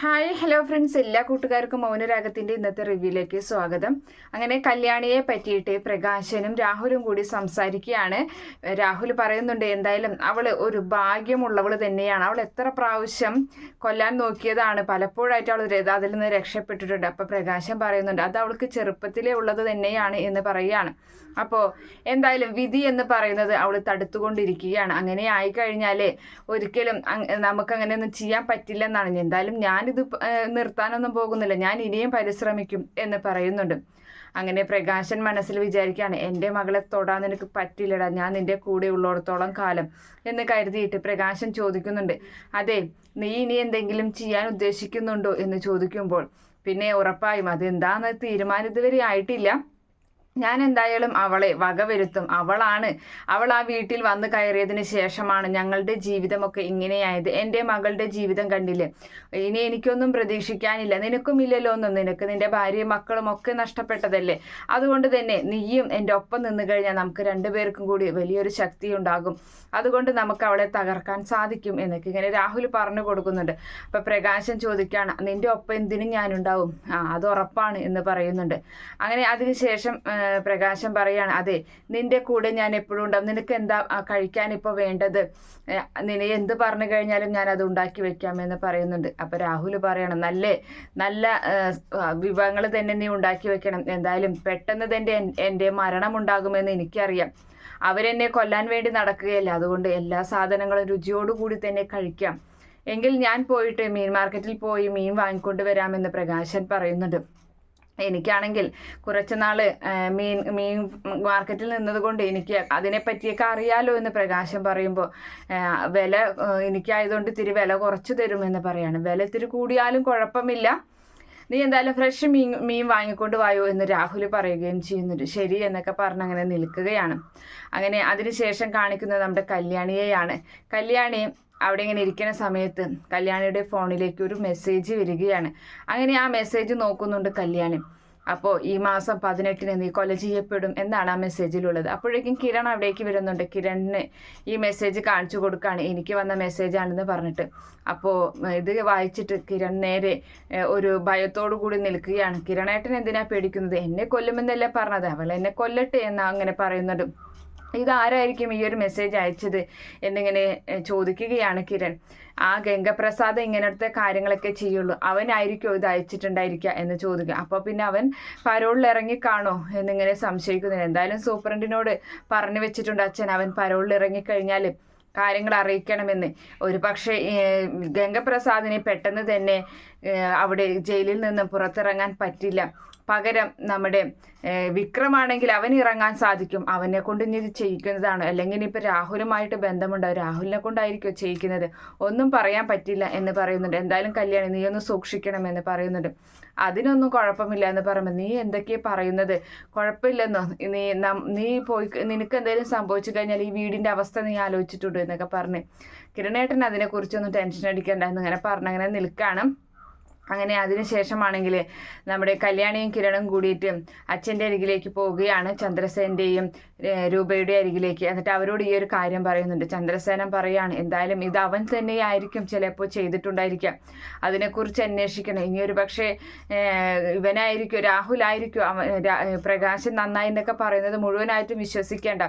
Hi hello friends എല്ലാ കൂട്ടുകാർക്കും മൗനരാഗത്തിന്റെ ഇന്നത്തെ റിവ്യൂയിലേക്ക് സ്വാഗതം. അങ്ങനെ കല്യാണിയെ പറ്റിയിട്ട് പ്രകാശനും രാഹുലും കൂടി സംസാരിക്കുകയാണ്. രാഹുൽ പറയുന്നുണ്ട് എന്തായാലും അവൾ ഒരു ഭാഗ്യമുള്ളവൾ തന്നെയാണ്. അവൾ എത്ര പ്രാവശ്യം കൊല്ലാൻ നോക്കിയതാണ്. പലപ്പോഴായിട്ട് അവൾ അതിൽ നിന്ന് രക്ഷപ്പെട്ടിട്ടുണ്ട്. അപ്പൊ പ്രകാശം പറയുന്നുണ്ട് അത് അവൾക്ക് ചെറുപ്പത്തിലേ ഉള്ളത് തന്നെയാണ് എന്ന് പറയുകയാണ്. അപ്പോൾ എന്തായാലും വിധി എന്ന് പറയുന്നത് അവൾ തടുത്തുകൊണ്ടിരിക്കുകയാണ്. അങ്ങനെ ആയിക്കഴിഞ്ഞാൽ ഒരിക്കലും അങ് നമുക്കങ്ങനെയൊന്നും ചെയ്യാൻ പറ്റില്ലെന്നാണ്. എന്തായാലും ഞാനിത് നിർത്താനൊന്നും പോകുന്നില്ല. ഞാൻ ഇനിയും പരിശ്രമിക്കും എന്ന് പറയുന്നുണ്ട്. അങ്ങനെ പ്രകാശൻ മനസ്സിൽ വിചാരിക്കുകയാണ് എന്റെ മകളെ തൊടാൻ നിനക്ക് പറ്റില്ലടാ. ഞാൻ നിന്റെ കൂടെ ഉള്ളിടത്തോളം കാലം. എന്ന് കരുതിയിട്ട് പ്രകാശൻ ചോദിക്കുന്നുണ്ട് അതെ നീ ഇനി എന്തെങ്കിലും ചെയ്യാൻ ഉദ്ദേശിക്കുന്നുണ്ടോ? എന്ന് ചോദിക്കുമ്പോൾ പിന്നെ ഉറപ്പായും അതെന്താന്ന് തീരുമാനം ഇതുവരെ ആയിട്ടില്ല. ഞാൻ എന്തായാലും അവളെ വകവരുത്തും അവളാണ്. അവൾ ആ വീട്ടിൽ വന്ന് കയറിയതിന് ശേഷമാണ് ഞങ്ങളുടെ ജീവിതമൊക്കെ ഇങ്ങനെയായത്. എന്റെ മകളുടെ ജീവിതം കണ്ടില്ലേ? ഇനി എനിക്കൊന്നും പ്രതീക്ഷിക്കാനില്ല. നിനക്കും ഇല്ലല്ലോ ഒന്നും. നിനക്ക് നിന്റെ ഭാര്യയും മക്കളും ഒക്കെ നഷ്ടപ്പെട്ടതല്ലേ? അതുകൊണ്ട് തന്നെ നീയും എന്റെ ഒപ്പം നിന്ന് കഴിഞ്ഞാൽ നമുക്ക് രണ്ടുപേർക്കും കൂടി വലിയൊരു ശക്തി ഉണ്ടാകും. അതുകൊണ്ട് നമുക്ക് അവളെ തകർക്കാൻ സാധിക്കും എന്നൊക്കെ ഇങ്ങനെ രാഹുൽ പറഞ്ഞു കൊടുക്കുന്നുണ്ട്. അപ്പം പ്രകാശൻ ചോദിക്കുകയാണ് നിന്റെ ഒപ്പം എന്തിനും ഞാനുണ്ടാവും? ആ അത് ഉറപ്പാണ് എന്ന് പറയുന്നുണ്ട്. അങ്ങനെ അതിനുശേഷം പ്രകാശം പറയാണ് അതെ നിന്റെ കൂടെ ഞാൻ എപ്പോഴും ഉണ്ടാവും. നിനക്ക് എന്താ കഴിക്കാൻ ഇപ്പോൾ വേണ്ടത്? നിന്നെ എന്ത് പറഞ്ഞു കഴിഞ്ഞാലും ഞാൻ അത് ഉണ്ടാക്കി വെക്കാമെന്ന് പറയുന്നുണ്ട്. അപ്പൊ രാഹുൽ പറയണം നല്ല നല്ല വിഭവങ്ങൾ തന്നെ നീ ഉണ്ടാക്കി വെക്കണം. എന്തായാലും പെട്ടെന്ന് തന്നെ എൻ- എന്റെ മരണം ഉണ്ടാകുമെന്ന് എനിക്കറിയാം. അവരെന്നെ കൊല്ലാൻ വേണ്ടി നടക്കുകയല്ല? അതുകൊണ്ട് എല്ലാ സാധനങ്ങളും രുചിയോടുകൂടി തന്നെ കഴിക്കാം. എങ്കിൽ ഞാൻ പോയിട്ട് മീൻ മാർക്കറ്റിൽ പോയി മീൻ വാങ്ങിക്കൊണ്ട് വരാമെന്ന് പ്രകാശൻ പറയുന്നുണ്ട്. എനിക്കാണെങ്കിൽ കുറച്ച് നാൾ മീൻ മീൻ മാർക്കറ്റിൽ നിന്നത് കൊണ്ട് എനിക്ക് അതിനെ പറ്റിയൊക്കെ അറിയാലോ എന്ന് പ്രകാശം പറയുമ്പോൾ വില എനിക്കായതുകൊണ്ട് ഇത്തിരി വില കുറച്ച് തരുമെന്ന് പറയാണ്. വില ഇത്തിരി കൂടിയാലും കുഴപ്പമില്ല. നീ എന്തായാലും ഫ്രഷ് മീൻ മീൻ വാങ്ങിക്കൊണ്ട് വായോ എന്ന് രാഹുൽ പറയുകയും ചെയ്യുന്നുണ്ട്. ശരി എന്നൊക്കെ പറഞ്ഞ് അങ്ങനെ നിൽക്കുകയാണ്. അങ്ങനെ അതിനുശേഷം കാണിക്കുന്നത് നമ്മുടെ കല്യാണിയെയാണ്. കല്യാണി അവിടെ ഇങ്ങനെ ഇരിക്കുന്ന സമയത്ത് കല്യാണിയുടെ ഫോണിലേക്ക് ഒരു മെസ്സേജ് വരികയാണ്. അങ്ങനെ ആ മെസ്സേജ് നോക്കുന്നുണ്ട് കല്യാണി. അപ്പോൾ ഈ മാസം പതിനെട്ടിന് നീ കൊല ചെയ്യപ്പെടും എന്നാണ് ആ മെസ്സേജിലുള്ളത് അപ്പോഴേക്കും കിരൺ അവിടേക്ക് വരുന്നുണ്ട്. കിരണിന് ഈ മെസ്സേജ് കാണിച്ചു കൊടുക്കുകയാണ് എനിക്ക് വന്ന മെസ്സേജാണെന്ന് പറഞ്ഞിട്ട്. അപ്പോൾ ഇത് വായിച്ചിട്ട് കിരൺ നേരെ ഒരു ഭയത്തോടു കൂടി നിൽക്കുകയാണ്. കിരണേട്ടൻ എന്തിനാ പേടിക്കുന്നത്? എന്നെ കൊല്ലുമെന്നല്ലേ പറഞ്ഞത്. അവൾ എന്നെ കൊല്ലട്ടെ എന്ന് അങ്ങനെ പറയുന്നുണ്ട് ഇതാരായിരിക്കും ഈ ഒരു മെസ്സേജ് അയച്ചത്? എന്നിങ്ങനെ ചോദിക്കുകയാണ് കിരൺ. ആ ഗംഗപ്രസാദ് ഇങ്ങനത്തെ കാര്യങ്ങളൊക്കെ ചെയ്യുള്ളൂ. അവനായിരിക്കും ഇത് അയച്ചിട്ടുണ്ടായിരിക്കുക എന്ന് ചോദിക്കുക. അപ്പോൾ പിന്നെ അവൻ പരോളിൽ ഇറങ്ങിക്കാണോ എന്നിങ്ങനെ സംശയിക്കുന്നില്ല. എന്തായാലും സൂപ്രണ്ടിനോട് പറഞ്ഞു വെച്ചിട്ടുണ്ട് അച്ഛൻ. അവൻ പരോളിൽ ഇറങ്ങിക്കഴിഞ്ഞാൽ കാര്യങ്ങൾ അറിയിക്കണമെന്ന്. ഒരു പക്ഷേ ഗംഗപ്രസാദിനെ പെട്ടെന്ന് തന്നെ അവിടെ ജയിലിൽ നിന്ന് പുറത്തിറങ്ങാൻ പറ്റില്ല. പകരം നമ്മുടെ വിക്രമാണെങ്കിൽ അവൻ ഇറങ്ങാൻ സാധിക്കും. അവനെ കൊണ്ട് ഇനി ഇത് ചെയ്യിക്കുന്നതാണ്. അല്ലെങ്കിൽ ഇപ്പൊ രാഹുലുമായിട്ട് ബന്ധമുണ്ടാവും രാഹുലിനെ കൊണ്ടായിരിക്കും ചെയ്യിക്കുന്നത്? ഒന്നും പറയാൻ പറ്റില്ല എന്ന് പറയുന്നുണ്ട്. എന്തായാലും കല്യാണി നീ ഒന്ന് സൂക്ഷിക്കണം എന്ന് പറയുന്നുണ്ട്. അതിനൊന്നും കുഴപ്പമില്ല എന്ന് പറയുമ്പോൾ നീ എന്തൊക്കെയാ പറയുന്നത്? കുഴപ്പമില്ലെന്നോ? നീ നീ പോയി നിനക്ക് എന്തെങ്കിലും സംഭവിച്ചു കഴിഞ്ഞാൽ ഈ വീടിന്റെ അവസ്ഥ നീ ആലോചിച്ചിട്ടുണ്ട് എന്നൊക്കെ പറഞ്ഞ്. കിരണേട്ടൻ അതിനെക്കുറിച്ചൊന്നും ടെൻഷൻ അടിക്കണ്ട എന്നിങ്ങനെ പറഞ്ഞങ്ങനെ നിൽക്കാണ് അങ്ങനെ അതിനുശേഷമാണെങ്കിൽ നമ്മുടെ കല്യാണിയും കിരണും കൂടിയിട്ട് അച്ഛന്റെ അരികിലേക്ക് പോവുകയാണ് ചന്ദ്രസേന്റെയും രൂപയുടെ അരികിലേക്ക്. എന്നിട്ട് അവരോട് ഈ ഒരു കാര്യം പറയുന്നുണ്ട്. ചന്ദ്രസേനൻ പറയാണ് എന്തായാലും ഇത് അവൻ തന്നെയായിരിക്കും ചിലപ്പോൾ ചെയ്തിട്ടുണ്ടായിരിക്കാം. അതിനെക്കുറിച്ച് അന്വേഷിക്കണം. ഇനി ഒരു പക്ഷേ ഇവനായിരിക്കും രാഹുലായിരിക്കും പ്രകാശൻ നന്നായി എന്നൊക്കെ പറയുന്നത് മുഴുവനായിട്ടും വിശ്വസിക്കേണ്ട.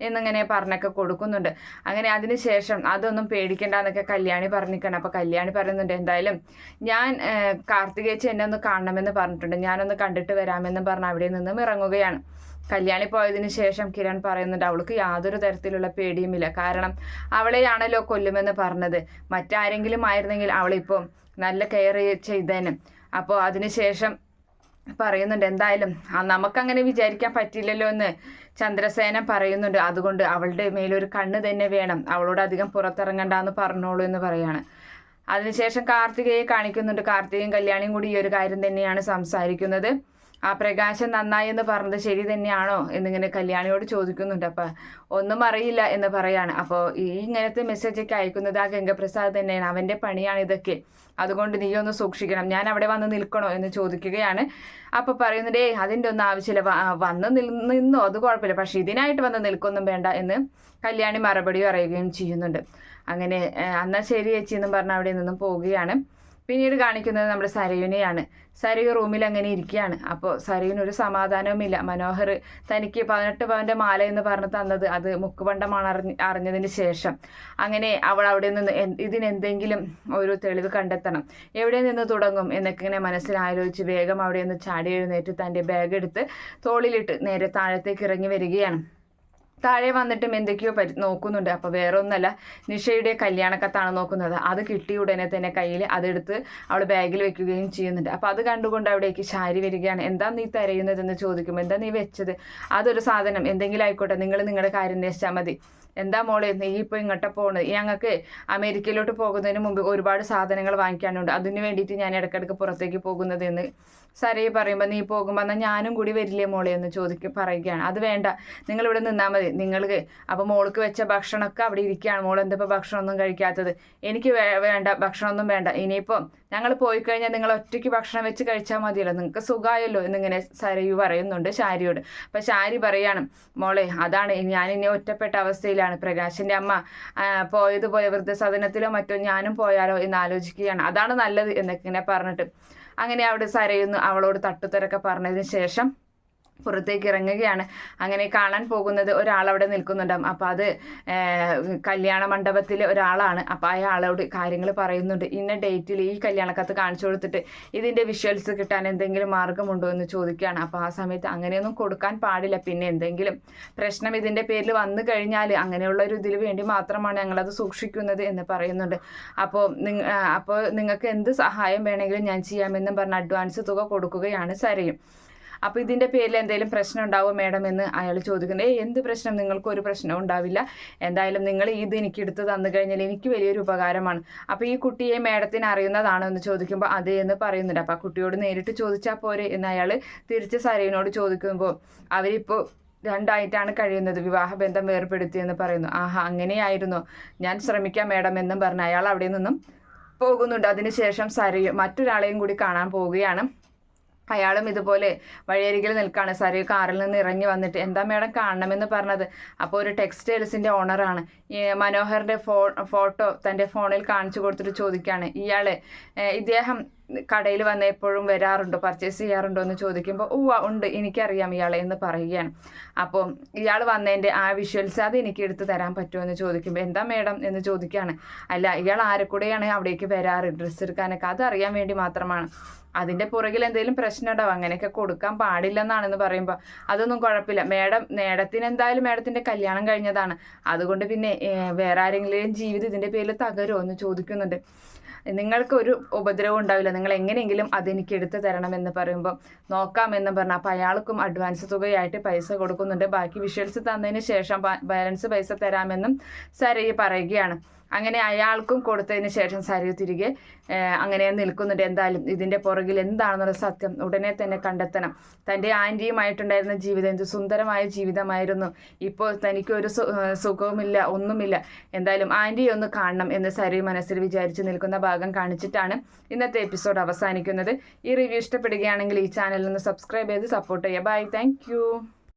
എന്നിങ്ങനെ പറഞ്ഞൊക്കെ കൊടുക്കുന്നുണ്ട്. അങ്ങനെ അതിനുശേഷം അതൊന്നും പേടിക്കണ്ട എന്നൊക്കെ കല്യാണി പറഞ്ഞിരിക്കണം. അപ്പൊ കല്യാണി പറയുന്നുണ്ട് എന്തായാലും ഞാൻ കാർത്തികേച്ചി എന്നെ ഒന്ന് കാണണമെന്ന് പറഞ്ഞിട്ടുണ്ട്. ഞാനൊന്ന് കണ്ടിട്ട് വരാമെന്ന് പറഞ്ഞ് അവിടെ നിന്നും ഇറങ്ങുകയാണ്. കല്യാണി പോയതിന് ശേഷം കിരൺ പറയുന്നുണ്ട് അവൾക്ക് യാതൊരു തരത്തിലുള്ള പേടിയുമില്ല. കാരണം അവളെയാണല്ലോ കൊല്ലുമെന്ന് പറഞ്ഞത്. മറ്റാരെങ്കിലും ആയിരുന്നെങ്കിൽ അവളിപ്പോൾ നല്ല കെയർ ചെയ്തേനും. അപ്പോൾ അതിനുശേഷം പറയുന്നുണ്ട്. എന്തായാലും ആ നമുക്കങ്ങനെ വിചാരിക്കാൻ പറ്റില്ലല്ലോ എന്ന് ചന്ദ്രസേന പറയുന്നുണ്ട്. അതുകൊണ്ട് അവളുടെ മേലൊരു കണ്ണ് തന്നെ വേണം. അവളോട് അധികം പുറത്തിറങ്ങണ്ട എന്ന് പറഞ്ഞോളൂ എന്ന് പറയാണ്. അതിനുശേഷം കാർത്തികയെ കാണിക്കുന്നുണ്ട്. കാർത്തികയും കല്യാണിയും കൂടി ഈ ഒരു കാര്യം തന്നെയാണ് സംസാരിക്കുന്നത്. ആ പ്രകാശം നന്നായി എന്ന് പറഞ്ഞത് ശരി തന്നെയാണോ എന്നിങ്ങനെ കല്യാണിയോട് ചോദിക്കുന്നുണ്ട്. അപ്പം ഒന്നും അറിയില്ല എന്ന് പറയാണ്. അപ്പോൾ ഈ ഇങ്ങനത്തെ മെസ്സേജൊക്കെ അയക്കുന്നത് ആ ഗംഗപ്രസാദ് തന്നെയാണ്. അവന്റെ പണിയാണ് ഇതൊക്കെ. അതുകൊണ്ട് നീ ഒന്ന് സൂക്ഷിക്കണം. ഞാൻ അവിടെ വന്ന് നിൽക്കണോ എന്ന് ചോദിക്കുകയാണ്. അപ്പോൾ പറയുന്നുണ്ട് ഏയ് അതിന്റെ ഒന്നും ആവശ്യമില്ല. വന്ന് നിന്നോ. അത് കുഴപ്പമില്ല. പക്ഷേ ഇതിനായിട്ട് വന്ന് നിൽക്കൊന്നും വേണ്ട എന്ന് കല്യാണി മറുപടി പറയുകയും ചെയ്യുന്നുണ്ട്. അങ്ങനെ അന്നാ ശരി ചേച്ചി എന്നും പറഞ്ഞ് അവിടെ നിന്നും പോവുകയാണ്. പിന്നീട് കാണിക്കുന്നത് നമ്മുടെ സരയുനെയാണ്. സരയു റൂമിൽ അങ്ങനെ ഇരിക്കുകയാണ്. അപ്പോൾ സരയുന് ഒരു സമാധാനവുമില്ല. മനോഹർ തനിക്ക് പതിനെട്ട് പവന്റെ മാല എന്ന് പറഞ്ഞ് തന്നത് അത് മുക്കുപണ്ടമാണ് അറിഞ്ഞ അറിഞ്ഞതിന് ശേഷം. അങ്ങനെ അവൾ അവിടെ നിന്ന് ഇതിനെന്തെങ്കിലും ഒരു തെളിവ് കണ്ടെത്തണം. എവിടെ നിന്ന് തുടങ്ങും എന്നൊക്കെ ഇങ്ങനെ മനസ്സിൽ ആലോചിച്ച് വേഗം അവിടെ നിന്ന് ചാടി എഴുന്നേറ്റ് തന്റെ ബാഗ് എടുത്ത് തോളിലിട്ട് നേരെ താഴത്തേക്ക് ഇറങ്ങി വരികയാണ്. താഴെ വന്നിട്ടും എന്തൊക്കെയോ പരി നോക്കുന്നുണ്ട്. അപ്പോൾ വേറെ ഒന്നല്ല നിഷയുടെ കല്യാണക്കത്താണ് നോക്കുന്നത്. അത് കിട്ടിയ ഉടനെ തന്നെ കയ്യിൽ അതെടുത്ത് അവൾ ബാഗിൽ വെക്കുകയും ചെയ്യുന്നുണ്ട്. അപ്പോൾ അത് കണ്ടുകൊണ്ട് അവിടേക്ക് ശാരി വരികയാണ്. എന്താ നീ തരയുന്നതെന്ന് ചോദിക്കുമ്പോൾ എന്താ നീ വെച്ചത്? അതൊരു സാധനം. എന്തെങ്കിലും ആയിക്കോട്ടെ. നിങ്ങൾ നിങ്ങളുടെ കാര്യം അന്വേഷിച്ചാൽ മതി. എന്താ മോളെ നീ ഇപ്പോൾ ഇങ്ങോട്ട് പോകുന്നത് ഞങ്ങൾക്ക് അമേരിക്കയിലോട്ട് പോകുന്നതിന് മുമ്പ് ഒരുപാട് സാധനങ്ങൾ വാങ്ങിക്കാനുണ്ട്. അതിന് വേണ്ടിയിട്ട് ഞാൻ ഇടയ്ക്കിടയ്ക്ക് പുറത്തേക്ക് പോകുന്നത് എന്ന് സരയെ പറയുമ്പോൾ നീ പോകുമ്പോൾ എന്നാൽ ഞാനും കൂടി വരില്ലേ മോളെ എന്ന് ചോദിക്കും പറയുകയാണ്. അത് വേണ്ട. നിങ്ങൾ ഇവിടെ നിന്നാൽ മതി. നിങ്ങൾക്ക് അപ്പോൾ മോൾക്ക് വെച്ച ഭക്ഷണമൊക്കെ അവിടെ ഇരിക്കുകയാണ്. മോൾ എന്തിപ്പോൾ ഭക്ഷണമൊന്നും കഴിക്കാത്തത്? എനിക്ക് വേണ്ട. ഭക്ഷണമൊന്നും വേണ്ട. ഇനിയിപ്പം ഞങ്ങൾ പോയി കഴിഞ്ഞാൽ നിങ്ങൾ ഒറ്റയ്ക്ക് ഭക്ഷണം വെച്ച് കഴിച്ചാൽ മതിയല്ലോ. നിങ്ങൾക്ക് സുഖമായല്ലോ എന്നിങ്ങനെ സരയു പറയുന്നുണ്ട് ശാരിയോട്. അപ്പം ശാരി പറയാണ് മോളെ അതാണ് ഞാൻ ഇനി ഒറ്റപ്പെട്ട അവസ്ഥയിലാണ്. പ്രകാശിന്റെ അമ്മ പോയത് പോയ വൃദ്ധസദനത്തിലോ മറ്റോ ഞാനും പോയാലോ എന്ന് ആലോചിക്കുകയാണ്. അതാണ് നല്ലത് എന്നൊക്കെ ഇങ്ങനെ പറഞ്ഞിട്ട് അങ്ങനെ അവിടെ സരയുന്നു അവളോട് തട്ടുത്തരൊക്കെ പറഞ്ഞതിന് ശേഷം പുറത്തേക്ക് ഇറങ്ങുകയാണ്. അങ്ങനെ കാണാൻ പോകുന്നത് ഒരാൾ അവിടെ നിൽക്കുന്നുണ്ടാവും അപ്പോൾ അത് കല്യാണ മണ്ഡപത്തിലെ ഒരാളാണ്. അപ്പോൾ അയാളോട് കാര്യങ്ങൾ പറയുന്നുണ്ട്. ഇന്ന ഡേറ്റിൽ ഈ കല്യാണക്കത്ത് കാണിച്ചു കൊടുത്തിട്ട് ഇതിന്റെ വിഷ്വൽസ് കിട്ടാൻ എന്തെങ്കിലും മാർഗമുണ്ടോ എന്ന് ചോദിക്കുകയാണ്. അപ്പോൾ ആ സമയത്ത് അങ്ങനെയൊന്നും കൊടുക്കാൻ പാടില്ല. പിന്നെ എന്തെങ്കിലും പ്രശ്നം ഇതിന്റെ പേരിൽ വന്നു കഴിഞ്ഞാൽ അങ്ങനെയുള്ള ഒരു ഇതിൽ വേണ്ടി മാത്രമാണ് ഞങ്ങളത് സൂക്ഷിക്കുന്നത് എന്ന് പറയുന്നുണ്ട്. അപ്പോൾ നിങ്ങ അപ്പോൾ നിങ്ങൾക്ക് എന്ത് സഹായം വേണമെങ്കിലും ഞാൻ ചെയ്യാമെന്നും പറഞ്ഞ് അഡ്വാൻസ് തുക കൊടുക്കുകയാണ് സരയും. അപ്പോൾ ഇതിന്റെ പേരിൽ എന്തെങ്കിലും പ്രശ്നം ഉണ്ടാവുമോ മാഡം എന്ന് അയാൾ ചോദിക്കുന്നത് എന്ത് പ്രശ്നം? നിങ്ങൾക്ക് ഒരു പ്രശ്നവും ഉണ്ടാവില്ല. എന്തായാലും നിങ്ങൾ ഇത് എനിക്ക് എടുത്ത് തന്നു കഴിഞ്ഞാൽ എനിക്ക് വലിയൊരു ഉപകാരമാണ്. അപ്പോൾ ഈ കുട്ടിയെ മേഡത്തിന് അറിയുന്നതാണോ എന്ന് ചോദിക്കുമ്പോൾ അതെ എന്ന് പറയുന്നുണ്ട്. അപ്പോൾ ആ കുട്ടിയോട് നേരിട്ട് ചോദിച്ചാൽ പോരെ എന്ന് അയാൾ തിരിച്ച് സരയിനോട് ചോദിക്കുമ്പോൾ അവരിപ്പോൾ രണ്ടായിട്ടാണ് കഴിയുന്നത്. വിവാഹബന്ധം ഏർപ്പെടുത്തിയെന്ന് പറയുന്നു. ആഹാ അങ്ങനെയായിരുന്നു. ഞാൻ ശ്രമിക്കാം മാഡം എന്നും പറഞ്ഞ് അയാൾ അവിടെ നിന്നും പോകുന്നുണ്ട്. അതിനുശേഷം സരയും മറ്റൊരാളെയും കൂടി കാണാൻ പോവുകയാണ്. അയാളും ഇതുപോലെ വഴിയരികിൽ നിൽക്കുകയാണ് സരയു കാറിൽ നിന്ന് ഇറങ്ങി വന്നിട്ട് എന്താ മേഡം കാണണമെന്ന് പറഞ്ഞത്? അപ്പോൾ ഒരു ടെക്സ്റ്റൈൽസിന്റെ ഓണറാണ്. മനോഹറിന്റെ ഫോ ഫോട്ടോ തന്റെ ഫോണിൽ കാണിച്ചു കൊടുത്തിട്ട് ചോദിക്കുകയാണ്. ഇയാൾ ഇദ്ദേഹം കടയിൽ വന്ന് എപ്പോഴും വരാറുണ്ടോ? പർച്ചേസ് ചെയ്യാറുണ്ടോ എന്ന് ചോദിക്കുമ്പോൾ ഓ ഉണ്ട്. എനിക്കറിയാം ഇയാളെ എന്ന് പറയുകയാണ്. അപ്പോൾ ഇയാൾ വന്നതിന്റെ ആ വിഷ്വൽസ് അത് എനിക്ക് എടുത്ത് തരാൻ പറ്റുമോ എന്ന് ചോദിക്കുമ്പോൾ എന്താ മേഡം? എന്ന് ചോദിക്കുകയാണ്. അല്ല ഇയാൾ ആരെക്കൂടെയാണ് അവിടേക്ക് വരാറ്? ഡ്രസ്സ് എടുക്കാനൊക്കെ അത് അറിയാൻ വേണ്ടി മാത്രമാണ്. അതിന്റെ പുറകിൽ എന്തെങ്കിലും പ്രശ്നം ഉണ്ടാവും അങ്ങനെയൊക്കെ കൊടുക്കാൻ പാടില്ലെന്നാണെന്ന് പറയുമ്പോൾ അതൊന്നും കുഴപ്പമില്ല. മേഡം മേഡത്തിന് എന്തായാലും മേഡത്തിന്റെ കല്യാണം കഴിഞ്ഞതാണ്. അതുകൊണ്ട് പിന്നെ വേറെ ആരെങ്കിലും ജീവിതം ഇതിന്റെ പേരിൽ തകരുമോ എന്ന് ചോദിക്കുന്നുണ്ട്. നിങ്ങൾക്ക് ഒരു ഉപദ്രവം ഉണ്ടാവില്ല. നിങ്ങൾ എങ്ങനെയെങ്കിലും അതെനിക്ക് എടുത്തു എന്ന് പറയുമ്പോൾ നോക്കാമെന്ന് പറഞ്ഞു. അപ്പോൾ അയാൾക്കും അഡ്വാൻസ് തുകയായിട്ട് പൈസ കൊടുക്കുന്നുണ്ട്. ബാക്കി വിഷ്വൽസ് തന്നതിന് ശേഷം ബാലൻസ് പൈസ തരാമെന്നും സരയി പറയുകയാണ്. അങ്ങനെ അയാൾക്കും കൊടുത്തതിന് ശേഷം സരയു തിരികെ അങ്ങനെ നിൽക്കുന്നുണ്ട്. എന്തായാലും ഇതിന്റെ പുറകിൽ എന്താണെന്നുള്ള സത്യം ഉടനെ തന്നെ കണ്ടെത്തണം. തന്റെ ആന്റിയുമായിട്ടുണ്ടായിരുന്ന ജീവിതം എന്ത് സുന്ദരമായ ജീവിതമായിരുന്നു. ഇപ്പോൾ തനിക്കൊരു ഒരു സുഖവുമില്ല ഒന്നുമില്ല. എന്തായാലും ആന്റിയെ ഒന്ന് കാണണം എന്ന് സരയു മനസ്സിൽ വിചാരിച്ച് നിൽക്കുന്ന ഭാഗം കാണിച്ചിട്ടാണ് ഇന്നത്തെ എപ്പിസോഡ് അവസാനിക്കുന്നത്. ഈ റിവ്യൂ ഇഷ്ടപ്പെടുകയാണെങ്കിൽ ഈ ചാനലിൽ ഒന്ന് സബ്സ്ക്രൈബ് ചെയ്ത് സപ്പോർട്ട് ചെയ്യുക. ബൈ. താങ്ക്